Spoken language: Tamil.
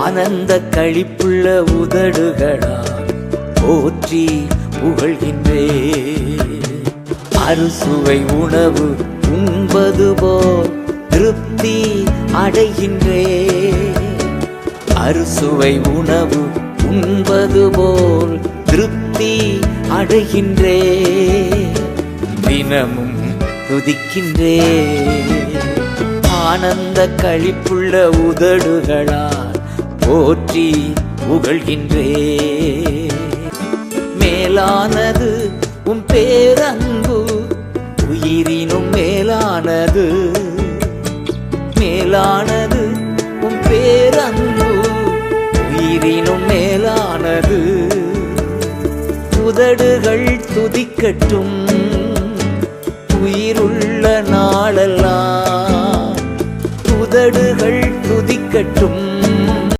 ஆனந்த கழிப்புள்ள உதடுகளால் போற்றி புகழ்கின்றே. அறுசுவை உணவு உண்பது போல் திருப்தி அடைகின்றே. அறுசுவை உணவு உண்பது போல் திருப்தி அடைகின்றே. தினமும் துதிக்கின்றே. ஆனந்த கழிப்புள்ள உதடுகளால் போற்றி புகழ்கின்றே. மேலானது உன் பேரன்பு உயிரினும் மேலானது. மேலானது உன் பேரன்பு உயிரினும் மேலானது. உதடுகள் துதிக்கட்டும் உயிருள்ள நாளெல்லாம் உதடுகள் துதிக்கட்டும்.